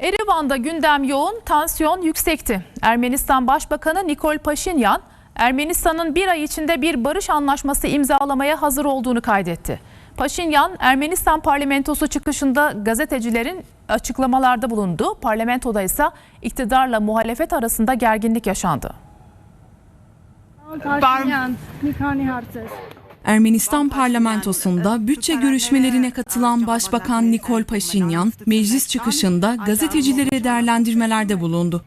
Erivan'da gündem yoğun, tansiyon yüksekti. Ermenistan Başbakanı Nikol Paşinyan, Ermenistan'ın bir ay içinde bir barış anlaşması imzalamaya hazır olduğunu kaydetti. Paşinyan, Ermenistan parlamentosu çıkışında gazetecilerin açıklamalarda bulundu. Parlamentoda ise iktidarla muhalefet arasında gerginlik yaşandı. Ermenistan parlamentosunda bütçe görüşmelerine katılan Başbakan Nikol Paşinyan, meclis çıkışında gazetecilere değerlendirmelerde bulundu.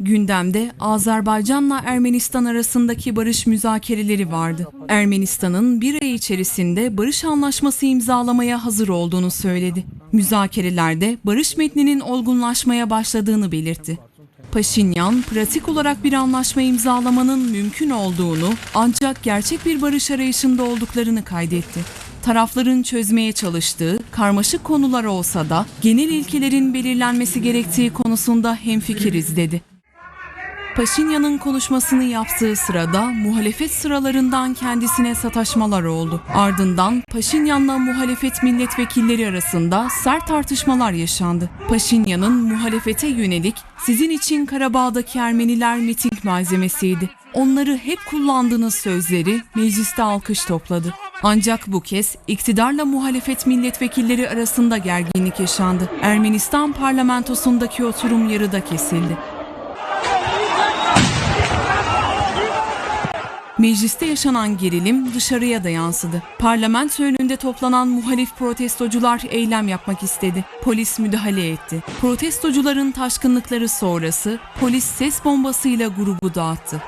Gündemde Azerbaycan'la Ermenistan arasındaki barış müzakereleri vardı. Ermenistan'ın bir ay içerisinde barış anlaşması imzalamaya hazır olduğunu söyledi. Müzakerelerde barış metninin olgunlaşmaya başladığını belirtti. Paşinyan, pratik olarak bir anlaşma imzalamanın mümkün olduğunu ancak gerçek bir barış arayışında olduklarını kaydetti. Tarafların çözmeye çalıştığı karmaşık konular olsa da genel ilkelerin belirlenmesi gerektiği konusunda hemfikiriz dedi. Paşinyan'ın konuşmasını yaptığı sırada muhalefet sıralarından kendisine sataşmalar oldu. Ardından Paşinyan'la muhalefet milletvekilleri arasında sert tartışmalar yaşandı. Paşinyan'ın muhalefete yönelik sizin için Karabağ'daki Ermeniler miting malzemesiydi. Onları hep kullandığınız sözleri mecliste alkış topladı. Ancak bu kez iktidarla muhalefet milletvekilleri arasında gerginlik yaşandı. Ermenistan parlamentosundaki oturum yarıda kesildi. Mecliste yaşanan gerilim dışarıya da yansıdı. Parlamento önünde toplanan muhalif protestocular eylem yapmak istedi. Polis müdahale etti. Protestocuların taşkınlıkları sonrası polis ses bombasıyla grubu dağıttı.